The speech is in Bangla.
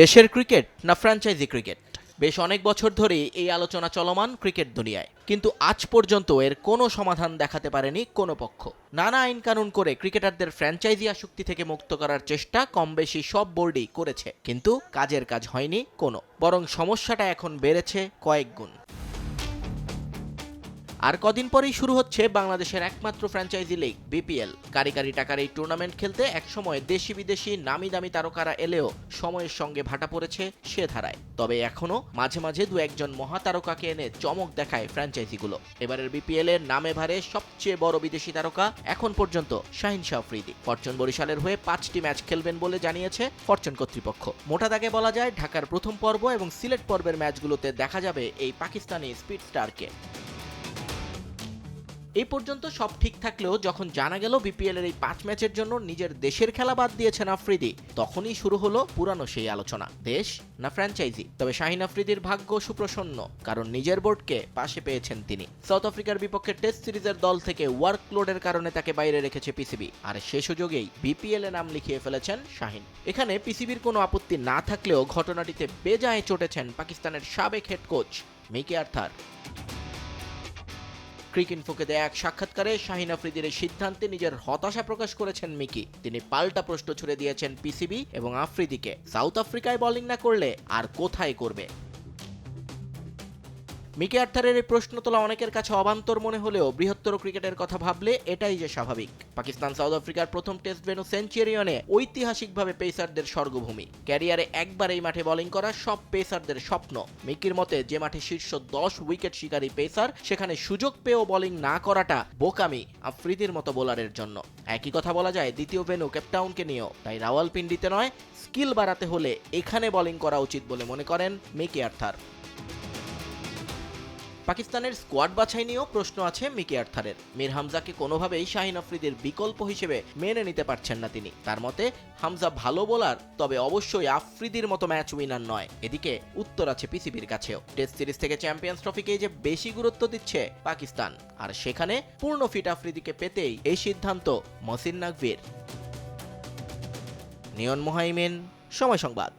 দেশের ক্রিকেট না ফ্র্যাঞ্চাইজি ক্রিকেট? বেশ অনেক বছর ধরেই এই আলোচনা চলমান ক্রিকেট দুনিয়ায়। কিন্তু আজ পর্যন্ত এর কোনো সমাধান দেখাতে পারেনি কোনো পক্ষ। নানা আইন কানুন করে ক্রিকেটারদের ফ্র্যাঞ্চাইজি আসক্তি থেকে মুক্ত করার চেষ্টা কম বেশি সব বোর্ডই করেছে। কিন্তু কাজের কাজ হয়নি কোনো। বরং সমস্যাটা এখন বেড়েছে কয়েক গুণ। আর কদিন পরেই শুরু হচ্ছে বাংলাদেশের একমাত্র ফ্র্যাঞ্চাইজি লিগ, বিপিএল। কারি কারি টাকার এই টুর্নামেন্ট খেলতে একসময় দেশি বিদেশি নামি দামি তারকারা এলেও সময়ের সঙ্গে ভাটা পড়েছে সে ধারায়। তবে এখনও মাঝে মাঝে দু একজন মহাতারকাকে এনে চমক দেখায় ফ্র্যাঞ্চাইজিগুলো। এবারের বিপিএল এর নামে ভারে সবচেয়ে বড় বিদেশি তারকা এখন পর্যন্ত শাহিন শাহ আফ্রিদি ফরচুন বরিশালের হয়ে পাঁচটি ম্যাচ খেলবেন বলে জানিয়েছে ফরচুন কর্তৃপক্ষ। মোটা দাগে বলা যায়, ঢাকার প্রথম পর্ব এবং সিলেট পর্বের ম্যাচগুলোতে দেখা যাবে এই পাকিস্তানি স্পিড স্টারকে। এই পর্যন্ত সব ঠিক থাকলেও যখন জানা গেল বিপিএল এর এই পাঁচ ম্যাচের জন্য নিজের দেশের খেলা বাদ দিয়েছেন আফ্রিদি, তখনই শুরু হলো পুরানো সেই আলোচনা। দেশ না ফ্র্যাঞ্চাইজি তবে শাহিন আফ্রিদির ভাগ্য সুপ্রসন্ন, কারণ নিজের বোর্ডকে পাশে পেয়েছেন তিনি। সাউথ আফ্রিকার বিপক্ষে টেস্ট সিরিজের দল থেকে ওয়ার্কলোডের কারণে তাকে বাইরে রেখেছে পিসিবি, আর সে সুযোগেই বিপিএল নাম লিখিয়ে ফেলেছেন শাহিন। এখানে পিসিবির কোনো আপত্তি না থাকলেও ঘটনাটিতে বেজায় চটেছেন পাকিস্তানের সাবেক হেড কোচ মিকি আর্থার। ক্রিক ইনফোকে দেয়া এক সাক্ষাৎকারে শাহিন আফ্রিদির এই সিদ্ধান্তে নিজের হতাশা প্রকাশ করেছেন মিকি। তিনি পাল্টা প্রশ্ন ছুড়ে দিয়েছেন পিসিবি এবং আফ্রিদিকে। সাউথ আফ্রিকায় বোলিং না করলে আর কোথায় করবে? মিকি আর্থারের এই প্রশ্ন তোলা অনেকের কাছে অবান্তর মনে হলেও বৃহত্তর ক্রিকেটের কথা ভাবলে এটাই যে স্বাভাবিক। পাকিস্তান, সাউথ আফ্রিকার প্রথম টেস্ট ভেনু সেঞ্চুরিয়নে ঐতিহাসিকভাবে পেসারদের স্বর্গভূমি। ক্যারিয়ারে একবার এই মাঠে বোলিং করা সব পেসারদের স্বপ্ন। মিকির মতে যে মাঠে শীর্ষ দশ উইকেট শিকারী পেসার, সেখানে সুযোগ পেয়েও বোলিং না করাটা বোকামি আফ্রিদির মতো বোলারের জন্য। একই কথা বলা যায়, দ্বিতীয় ভেনু কেপটাউনকে নিয়েও। তাই রাওয়ালপিন্ডিতে নয়, স্কিল বাড়াতে হলে এখানে বোলিং করা উচিত বলে মনে করেন মিকি আর্থার। পাকিস্তানের স্কোয়াড বাছাই নিয়েও প্রশ্ন আছে মিকি আর্থারের। মীর হামজাকে কোনোভাবেই শাহিন আফ্রিদির বিকল্প হিসেবে মেনে নিতে পারছেন না তিনি। তার মতে, হামজা ভালো বোলার, তবে অবশ্যই আফ্রিদির মতো ম্যাচ উইনার নয়। এদিকে উত্তর আছে পিসিবির কাছেও। টেস্ট সিরিজ থেকে চ্যাম্পিয়ন্স ট্রফিকে যে বেশি গুরুত্ব দিচ্ছে পাকিস্তান। আর সেখানে পূর্ণ ফিট আফ্রিদিকে পেতেই এই সিদ্ধান্ত মসিন নাকভির। নিয়ন মোহাইমিন, সময় সংবাদ।